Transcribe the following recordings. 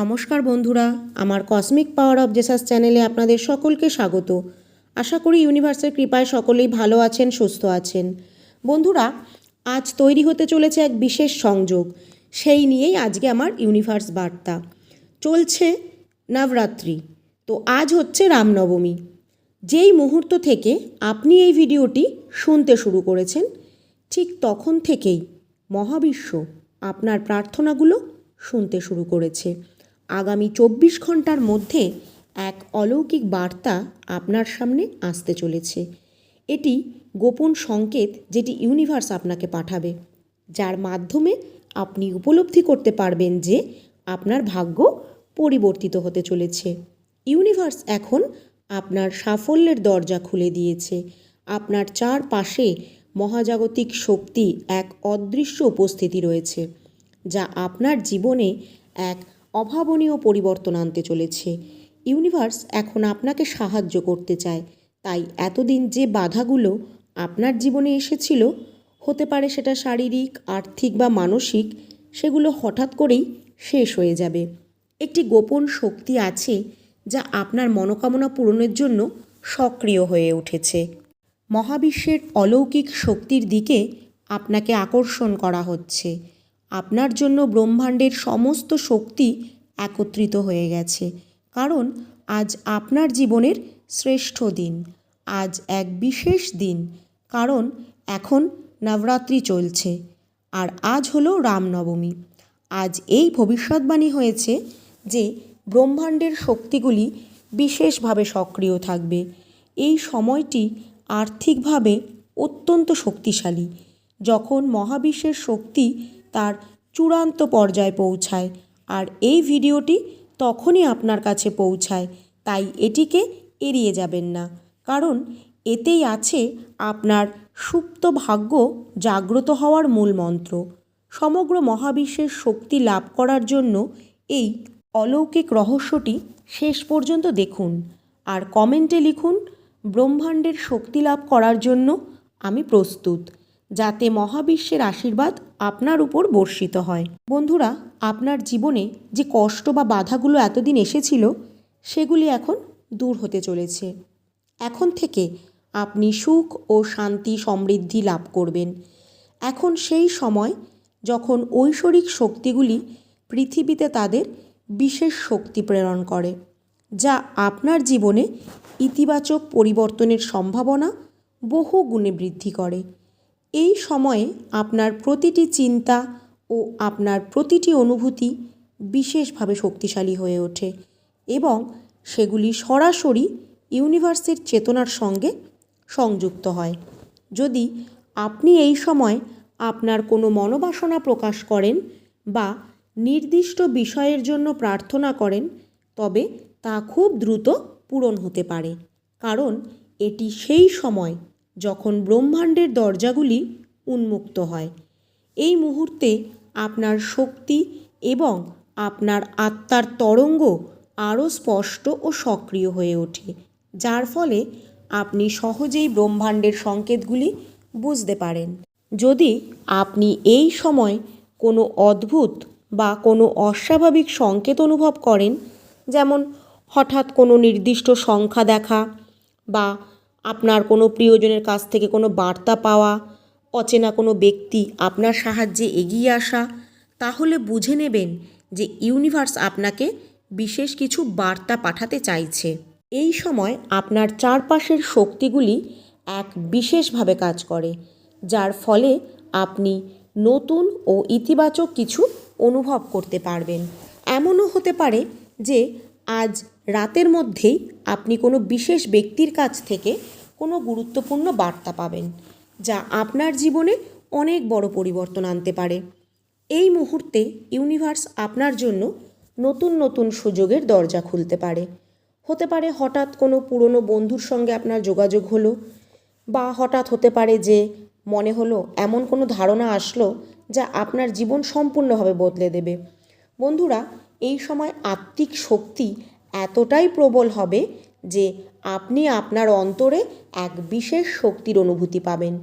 নমস্কার বন্ধুরা, আমার কসমিক পাওয়ার অব জেসাস চ্যানেলে আপনাদের সকলকে স্বাগত। আশা করি ইউনিভার্সের কৃপায় সকলেই ভালো আছেন, সুস্থ আছেন। বন্ধুরা, আজ তৈরি হতে চলেছে এক বিশেষ সংযোগ, সেই নিয়েই আজকে আমার ইউনিভার্স বার্তা। চলছে নবরাত্রি, তো আজ হচ্ছে রামনবমী। যেই মুহূর্ত থেকে আপনি এই ভিডিওটি শুনতে শুরু করেছেন, ঠিক তখন থেকেই মহাবিশ্ব আপনার প্রার্থনাগুলো শুনতে শুরু করেছে। আগামী চব্বিশ ঘণ্টার মধ্যে এক অলৌকিক বার্তা আপনার সামনে আসতে চলেছে। এটি গোপন সংকেত যেটি ইউনিভার্স আপনাকে পাঠাবে, যার মাধ্যমে আপনি উপলব্ধি করতে পারবেন যে আপনার ভাগ্য পরিবর্তিত হতে চলেছে। ইউনিভার্স এখন আপনার সাফল্যের দরজা খুলে দিয়েছে। আপনার চারপাশে মহাজাগতিক শক্তি এক অদৃশ্য উপস্থিতি রয়েছে, যা আপনার জীবনে এক অভাবনীয় পরিবর্তন আনতে চলেছে। ইউনিভার্স এখন আপনাকে সাহায্য করতে চায়। তাই এতদিন যে বাধাগুলো আপনার জীবনে এসেছিল, হতে পারে সেটা শারীরিক, আর্থিক বা মানসিক, সেগুলো হঠাৎ করেই শেষ হয়ে যাবে। একটি গোপন শক্তি আছে যা আপনার মনোকামনা পূরণের জন্য সক্রিয় হয়ে উঠেছে। মহাবিশ্বের অলৌকিক শক্তির দিকে আপনাকে আকর্ষণ করা হচ্ছে। আপনার জন্য ব্রহ্মাণ্ডের সমস্ত শক্তি একত্রিত হয়ে গেছে। কারণ আজ আপনার জীবনের শ্রেষ্ঠ দিন, আজ এক বিশেষ দিন। কারণ এখন নবরাত্রি চলছে, আর আজ হলো রামনবমী। আজ এই ভবিষ্যৎবাণী হয়েছে যে ব্রহ্মাণ্ডের শক্তিগুলি বিশেষভাবে সক্রিয় থাকবে। এই সময়টি আর্থিকভাবে অত্যন্ত শক্তিশালী। যখন মহাবিশ্বের শক্তি তার চূড়ান্ত পর্যায়ে পৌঁছায় আর এই ভিডিওটি তখনই আপনার কাছে পৌঁছায়, তাই এটিকে এড়িয়ে যাবেন না। কারণ এতেই আছে আপনার সুপ্ত ভাগ্য জাগ্রত হওয়ার মূল মন্ত্র। সমগ্র মহাবিশ্বের শক্তি লাভ করার জন্য এই অলৌকিক রহস্যটি শেষ পর্যন্ত দেখুন আর কমেন্টে লিখুন, ব্রহ্মাণ্ডের শক্তি লাভ করার জন্য আমি প্রস্তুত। যাতে মহাবিশ্বের আশীর্বাদ আপনার উপর বর্ষিত হয়। বন্ধুরা, আপনার জীবনে যে কষ্ট বা বাধাগুলো এতদিন এসেছিল, সেগুলি এখন দূর হতে চলেছে। এখন থেকে আপনি সুখ ও শান্তি সমৃদ্ধি লাভ করবেন। এখন সেই সময় যখন ঐশ্বরিক শক্তিগুলি পৃথিবীতে তাদের বিশেষ শক্তি প্রেরণ করে, যা আপনার জীবনে ইতিবাচক পরিবর্তনের সম্ভাবনা বহু গুণে বৃদ্ধি করে। এই সময়ে আপনার প্রতিটি চিন্তা ও আপনার প্রতিটি অনুভূতি বিশেষভাবে শক্তিশালী হয়ে ওঠে এবং সেগুলি সরাসরি ইউনিভার্সের চেতনার সঙ্গে সংযুক্ত হয়। যদি আপনি এই সময় আপনার কোনো মনোবাসনা প্রকাশ করেন বা নির্দিষ্ট বিষয়ের জন্য প্রার্থনা করেন, তবে তা খুব দ্রুত পূরণ হতে পারে। কারণ এটি সেই সময় যখন ব্রহ্মাণ্ডের দরজাগুলি উন্মুক্ত হয়। এই মুহূর্তে আপনার শক্তি এবং আপনার আত্মার তরঙ্গ আরও স্পষ্ট ও সক্রিয় হয়ে ওঠে, যার ফলে আপনি সহজেই ব্রহ্মাণ্ডের সংকেতগুলি বুঝতে পারেন। যদি আপনি এই সময় কোনো অদ্ভুত বা কোনো অস্বাভাবিক সংকেত অনুভব করেন, যেমন হঠাৎ কোনো নির্দিষ্ট সংখ্যা দেখা বা আপনার কোনো প্রিয়জনের কাছ থেকে কোনো বার্তা পাওয়া, অচেনা কোনো ব্যক্তি আপনার সাহায্যে এগিয়ে আসা, তাহলে বুঝে নেবেন যে ইউনিভার্স আপনাকে বিশেষ কিছু বার্তা পাঠাতে চাইছে। এই সময় আপনার চারপাশের শক্তিগুলি এক বিশেষভাবে কাজ করে, যার ফলে আপনি নতুন ও ইতিবাচক কিছু অনুভব করতে পারবেন। এমনও হতে পারে যে আজ রাতের মধ্যেই আপনি কোনো বিশেষ ব্যক্তির কাছ থেকে কোনো গুরুত্বপূর্ণ বার্তা পাবেন, যা আপনার জীবনে অনেক বড় পরিবর্তন আনতে পারে। এই মুহূর্তে ইউনিভার্স আপনার জন্য নতুন নতুন সুযোগের দরজা খুলতে পারে। হতে পারে হঠাৎ কোনো পুরনো বন্ধুর সঙ্গে আপনার যোগাযোগ হলো, বা হঠাৎ হতে পারে যে মনে হলো এমন কোনো ধারণা আসলো যা আপনার জীবন সম্পূর্ণভাবে বদলে দেবে। বন্ধুরা, এই সময় আত্মিক শক্তি এতটাই প্রবল হবে যে আপনি আপনার অন্তরে এক বিশেষ শক্তির অনুভূতি পাবেন।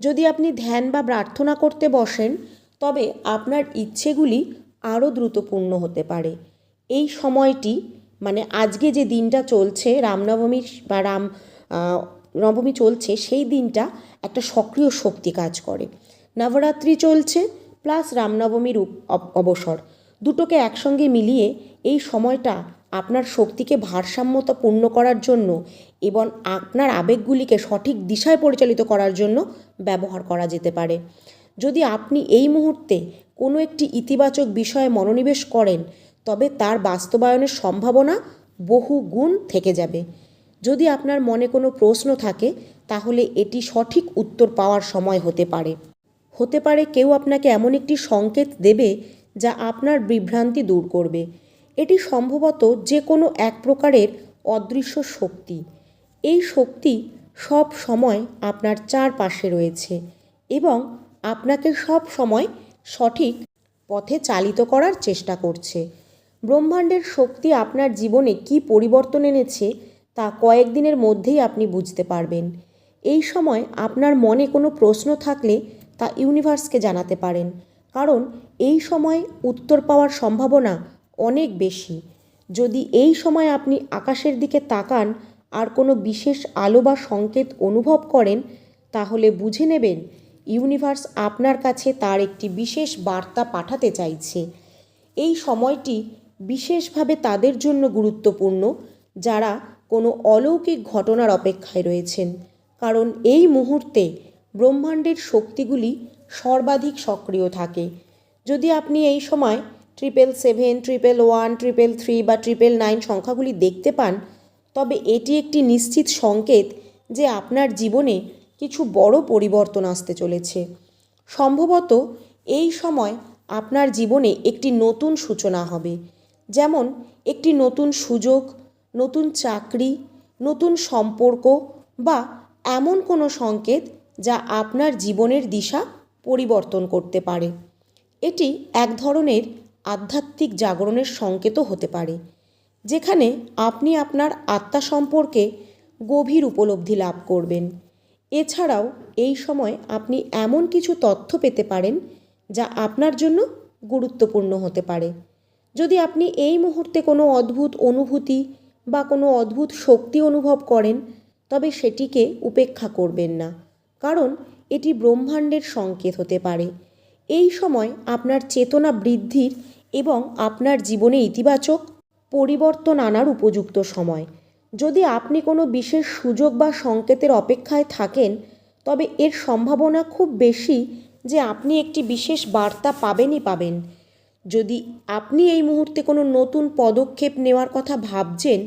যদি আপনি ধ্যান বা প্রার্থনা করতে বসেন, তবে আপনার ইচ্ছেগুলি আরও দ্রুত পূর্ণ হতে পারে। এই সময়টি মানে আজকে যে দিনটা চলছে, রামনবমীর বা রাম নবমী চলছে, সেই দিনটা একটা সক্রিয় শক্তি কাজ করে। নবরাত্রি চলছে, প্লাস রামনবমীর অব- অবসর। দুটোকে একসঙ্গে মিলিয়ে এই সময়টা আপনার শক্তিকে ভারসাম্যতা পূর্ণ করার জন্য এবং আপনার আবেগগুলিকে সঠিক দিশায় পরিচালিত করার জন্য ব্যবহার করা যেতে পারে। যদি আপনি এই মুহূর্তে কোনো একটি ইতিবাচক বিষয়ে মনোনিবেশ করেন, তবে তার বাস্তবায়নের সম্ভাবনা বহু গুণ থেকে যাবে। যদি আপনার মনে কোনো প্রশ্ন থাকে, তাহলে এটি সঠিক উত্তর পাওয়ার সময় হতে পারে। হতে পারে কেউ আপনাকে এমন একটি সংকেত দেবে যা আপনার বিভ্রান্তি দূর করবে। এটি সম্ভবত যে কোনো এক প্রকারের অদৃশ্য শক্তি। এই শক্তি সব সময় আপনার চারপাশে রয়েছে এবং আপনাকে সব সময় সঠিক পথে চালিত করার চেষ্টা করছে। ব্রহ্মাণ্ডের শক্তি আপনার জীবনে কী পরিবর্তন এনেছে তা কয়েকদিনের মধ্যেই আপনি বুঝতে পারবেন। এই সময় আপনার মনে কোনো প্রশ্ন থাকলে তা ইউনিভার্সকে জানাতে পারেন। কারণ এই সময় উত্তর পাওয়ার সম্ভাবনা অনেক বেশি। যদি এই সময় আপনি আকাশের দিকে তাকান আর কোনো বিশেষ আলো বা সংকেত অনুভব করেন, তাহলে বুঝে নেবেন ইউনিভার্স আপনার কাছে তার একটি বিশেষ বার্তা পাঠাতে চাইছে। এই সময়টি বিশেষভাবে তাদের জন্য গুরুত্বপূর্ণ, যারা কোনো অলৌকিক ঘটনার অপেক্ষায় রয়েছেন। কারণ এই মুহূর্তে ব্রহ্মাণ্ডের শক্তিগুলি সর্বাধিক সক্রিয় থাকে। যদি আপনি এই সময় triple seven triple one triple three বা ট্রিপল নাইন সংখ্যাগুলি দেখতে পান, তবে এটি একটি নিশ্চিত সংকেত যে আপনার জীবনে কিছু বড় পরিবর্তন আসতে চলেছে। সম্ভবত এই সময় আপনার জীবনে একটি নতুন সূচনা হবে, যেমন একটি নতুন সুযোগ, নতুন চাকরি, নতুন সম্পর্ক বা এমন কোনো সংকেত যা আপনার জীবনের দিশা পরিবর্তন করতে পারে। এটি এক ধরনের আধ্যাত্মিক জাগরণের সংকেতও হতে পারে, যেখানে আপনি আপনার আত্মা সম্পর্কে গভীর উপলব্ধি লাভ করবেন। এছাড়াও, এই সময় আপনি এমন কিছু তথ্য পেতে পারেন যা আপনার জন্য গুরুত্বপূর্ণ হতে পারে। যদি আপনি এই মুহূর্তে কোনো অদ্ভুত অনুভূতি বা কোনো অদ্ভুত শক্তি অনুভব করেন, তবে সেটিকে উপেক্ষা করবেন না, কারণ এটি ব্রহ্মাণ্ডের সংকেত হতে পারে। এই সময় আপনার চেতনা বৃদ্ধির এবং আপনার জীবনে ইতিবাচক পরিবর্তন আনার উপযুক্ত সময়। যদি আপনি কোনো বিশেষ সুযোগ বা সংকেতের অপেক্ষায় থাকেন, তবে এর সম্ভাবনা খুব বেশি যে আপনি একটি বিশেষ বার্তা পাবেনই পাবেন। যদি আপনি এই মুহূর্তে কোনো নতুন পদক্ষেপ নেওয়ার কথা ভাবছেন,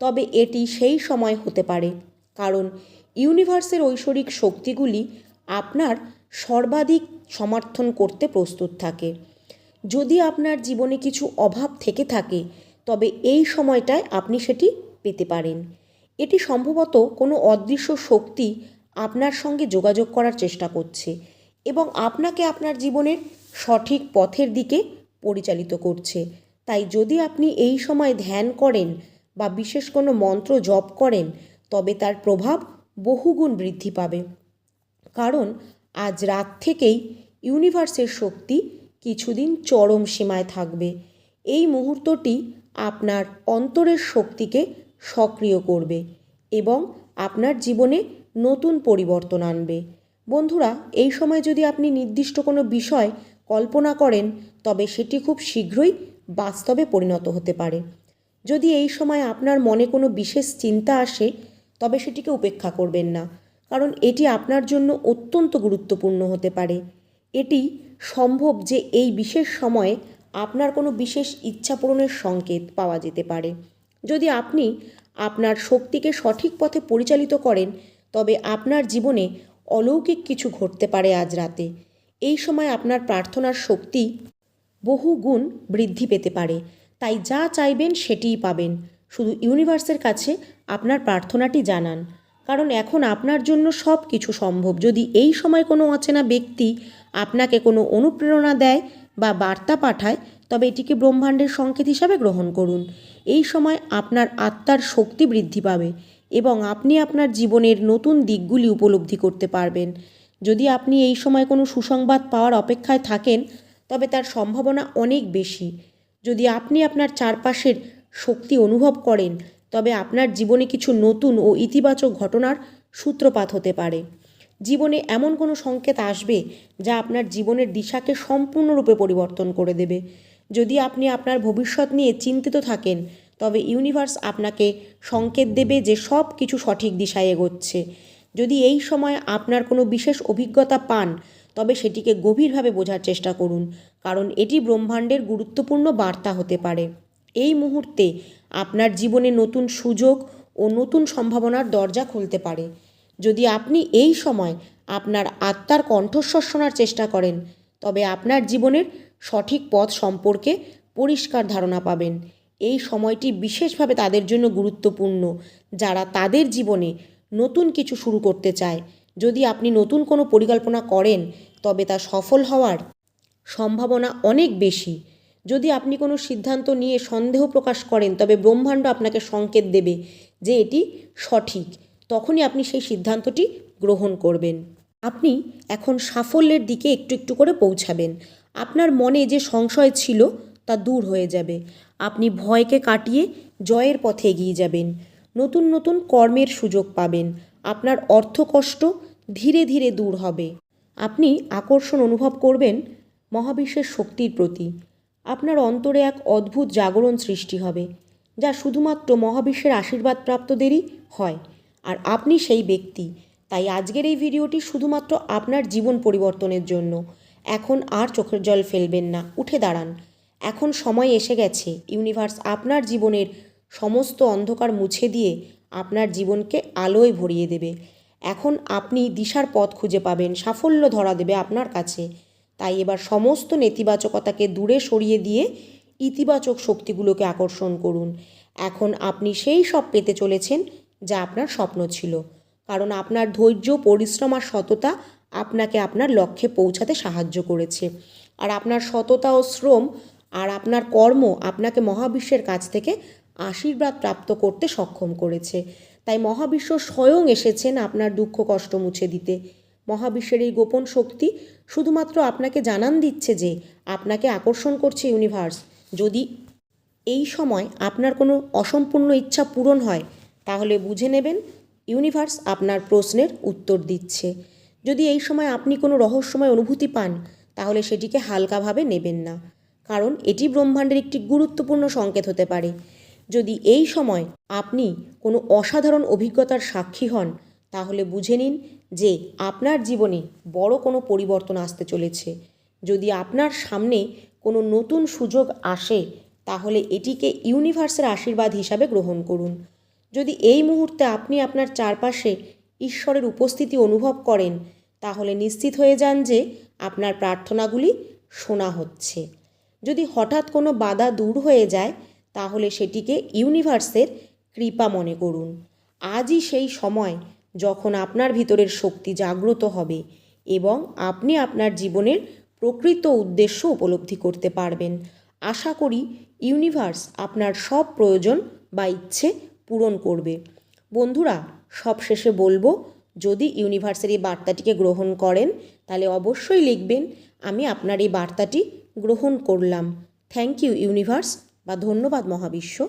তবে এটি সেই সময় হতে পারে। কারণ ইউনিভার্সের ঐশ্বরিক শক্তিগুলি আপনার সর্বাধিক সমর্থন করতে প্রস্তুত থাকে। যদি আপনার জীবনে কিছু অভাব থেকে থাকে, তবে এই সময়টায় আপনি সেটি পেতে পারেন। এটি সম্ভবত কোনো অদৃশ্য শক্তি আপনার সঙ্গে যোগাযোগ করার চেষ্টা করছে এবং আপনাকে আপনার জীবনের সঠিক পথের দিকে পরিচালিত করছে। তাই যদি আপনি এই সময় ধ্যান করেন বা বিশেষ কোনো মন্ত্র জপ করেন, তবে তার প্রভাব বহুগুণ বৃদ্ধি পাবে। কারণ আজ রাত থেকেই ইউনিভার্সের শক্তি কিছুদিন চরম সীমায় থাকবে। এই মুহূর্তটি আপনার অন্তরের শক্তিকে সক্রিয় করবে এবং আপনার জীবনে নতুন পরিবর্তন আনবে। বন্ধুরা, এই সময় যদি আপনি নির্দিষ্ট কোনো বিষয় কল্পনা করেন, তবে সেটি খুব শীঘ্রই বাস্তবে পরিণত হতে পারে। যদি এই সময় আপনার মনে কোনো বিশেষ চিন্তা আসে, তবে সেটিকে উপেক্ষা করবেন না। কারণ এটি আপনার জন্য অত্যন্ত গুরুত্বপূর্ণ হতে পারে। এটি সম্ভব যে এই বিশেষ সময়ে আপনার কোনো বিশেষ ইচ্ছা পূরণের সংকেত পাওয়া যেতে পারে। যদি আপনি আপনার শক্তিকে সঠিক পথে পরিচালিত করেন, তবে আপনার জীবনে অলৌকিক কিছু ঘটতে পারে আজ রাতে। এই সময় আপনার প্রার্থনার শক্তি বহু গুণ বৃদ্ধি পেতে পারে। তাই যা চাইবেন সেটিই পাবেন। শুধু ইউনিভার্সের কাছে আপনার প্রার্থনাটি জানান। কারণ এখন আপনার জন্য সব কিছু সম্ভব। যদি এই সময় কোনো অচেনা ব্যক্তি আপনাকে কোনো অনুপ্রেরণা দেয় বা বার্তা পাঠায়, তবে এটিকে ব্রহ্মাণ্ডের সংকেত হিসাবে গ্রহণ করুন। এই সময় আপনার আত্মার শক্তি বৃদ্ধি পাবে এবং আপনি আপনার জীবনের নতুন দিকগুলি উপলব্ধি করতে পারবেন। যদি আপনি এই সময় কোনো সুসংবাদ পাওয়ার অপেক্ষায় থাকেন, তবে তার সম্ভাবনা অনেক বেশি। যদি আপনি আপনার চারপাশের শক্তি অনুভব করেন তবে আপনার জীবনে কিছু নতুন ও ইতিবাচক ঘটনার সূত্রপাত হতে পারে। জীবনে এমন কোনো সংকেত আসবে যা আপনার জীবনের দিশাকে সম্পূর্ণরূপে পরিবর্তন করে দেবে। যদি আপনি আপনার ভবিষ্যৎ নিয়ে চিন্তিত থাকেন, তবে ইউনিভার্স আপনাকে সংকেত দেবে যে সব কিছু সঠিক দিশায় এগোচ্ছে। যদি এই সময় আপনার কোনো বিশেষ অভিজ্ঞতা পান, তবে সেটিকে গভীরভাবে বোঝার চেষ্টা করুন, কারণ এটি ব্রহ্মাণ্ডের গুরুত্বপূর্ণ বার্তা হতে পারে। এই মুহূর্তে আপনার জীবনে নতুন সুযোগ ও নতুন সম্ভাবনার দরজা খুলতে পারে। যদি আপনি এই সময় আপনার আত্মার কণ্ঠস্বর শোনার চেষ্টা করেন, তবে আপনার জীবনের সঠিক পথ সম্পর্কে পরিষ্কার ধারণা পাবেন। এই সময়টি বিশেষভাবে তাদের জন্য গুরুত্বপূর্ণ, যারা তাদের জীবনে নতুন কিছু শুরু করতে চায়। যদি আপনি নতুন কোনো পরিকল্পনা করেন, তবে তা সফল হওয়ার সম্ভাবনা অনেক বেশি। যদি আপনি কোনো সিদ্ধান্ত নিয়ে সন্দেহ প্রকাশ করেন, তবে ব্রহ্মাণ্ড আপনাকে সংকেত দেবে যে এটি সঠিক, তখনই আপনি সেই সিদ্ধান্তটি গ্রহণ করবেন। আপনি এখন সাফল্যের দিকে একটু একটু করে পৌঁছাবেন। আপনার মনে যে সংশয় ছিল, তা দূর হয়ে যাবে। আপনি ভয়কে কাটিয়ে জয়ের পথে এগিয়ে যাবেন। নতুন নতুন কর্মের সুযোগ পাবেন। আপনার অর্থকষ্ট ধীরে ধীরে দূর হবে। আপনি আকর্ষণ অনুভব করবেন মহাবিশ্বের শক্তির প্রতি। আপনার অন্তরে এক অদ্ভুত জাগরণ সৃষ্টি হবে, যা শুধুমাত্র মহাবিশ্বের আশীর্বাদপ্রাপ্তদেরই হয়। আর আপনি সেই ব্যক্তি। তাই আজকের এই ভিডিওটি শুধুমাত্র আপনার জীবন পরিবর্তনের জন্য। এখন আর চোখের জল ফেলবেন না, উঠে দাঁড়ান। এখন সময় এসে গেছে, ইউনিভার্স আপনার জীবনের সমস্ত অন্ধকার মুছে দিয়ে আপনার জীবনকে আলোয় ভরিয়ে দেবে। এখন আপনি দিশার পথ খুঁজে পাবেন, সাফল্য ধরা দেবে আপনার কাছে। তাই এবার সমস্ত নেতিবাচকতাকে দূরে সরিয়ে দিয়ে ইতিবাচক শক্তিগুলোকে আকর্ষণ করুন। এখন আপনি সেই সব পেতে চলেছেন যা আপনার স্বপ্ন ছিল। কারণ আপনার ধৈর্য, পরিশ্রম আর সততা আপনাকে আপনার লক্ষ্যে পৌঁছাতে সাহায্য করেছে। আর আপনার সততা ও শ্রম আর আপনার কর্ম আপনাকে মহাবিশ্বের কাছ থেকে আশীর্বাদ প্রাপ্ত করতে সক্ষম করেছে। তাই মহাবিশ্ব স্বয়ং এসেছেন আপনার দুঃখ কষ্ট মুছে দিতে। মহাবিশ্বের এই গোপন শক্তি শুধুমাত্র আপনাকে জানান দিচ্ছে যে আপনাকে আকর্ষণ করছে ইউনিভার্স। যদি এই সময় আপনার কোনো অসম্পূর্ণ ইচ্ছা পূরণ হয়, তাহলে বুঝে নেবেন ইউনিভার্স আপনার প্রশ্নের উত্তর দিচ্ছে। যদি এই সময় আপনি কোনো রহস্যময় অনুভূতি পান, তাহলে সেটিকে হালকাভাবে নেবেন না। কারণ এটি ব্রহ্মাণ্ডের একটি গুরুত্বপূর্ণ সংকেত হতে পারে। যদি এই সময় আপনি কোনো অসাধারণ অভিজ্ঞতার সাক্ষী হন তাহলে বুঝে নিন যে আপনার জীবনে বড় কোনো পরিবর্তন আসতে চলেছে। যদি আপনার সামনে কোনো নতুন সুযোগ আসে, তাহলে এটিকে ইউনিভার্সের আশীর্বাদ হিসাবে গ্রহণ করুন। যদি এই মুহূর্তে আপনি আপনার চারপাশে ঈশ্বরের উপস্থিতি অনুভব করেন, তাহলে নিশ্চিত হয়ে যান যে আপনার প্রার্থনাগুলি শোনা হচ্ছে। যদি হঠাৎ কোনো বাধা দূর হয়ে যায়, তাহলে সেটিকে ইউনিভার্সের কৃপা মনে করুন। আজই সেই সময় যখন আপনার ভিতরের শক্তি জাগ্রত হবে এবং আপনি আপনার জীবনের প্রকৃত উদ্দেশ্য উপলব্ধি করতে পারবেন। আশা করি ইউনিভার্স আপনার সব প্রয়োজন বা ইচ্ছে পূরণ করবে। বন্ধুরা, সবশেষে বলব, যদি ইউনিভার্সের এই বার্তাটিকে গ্রহণ করেন, তাহলে অবশ্যই লিখবেন, আমি আপনার এই বার্তাটি গ্রহণ করলাম। থ্যাংক ইউ ইউনিভার্স বা ধন্যবাদ মহাবিশ্ব।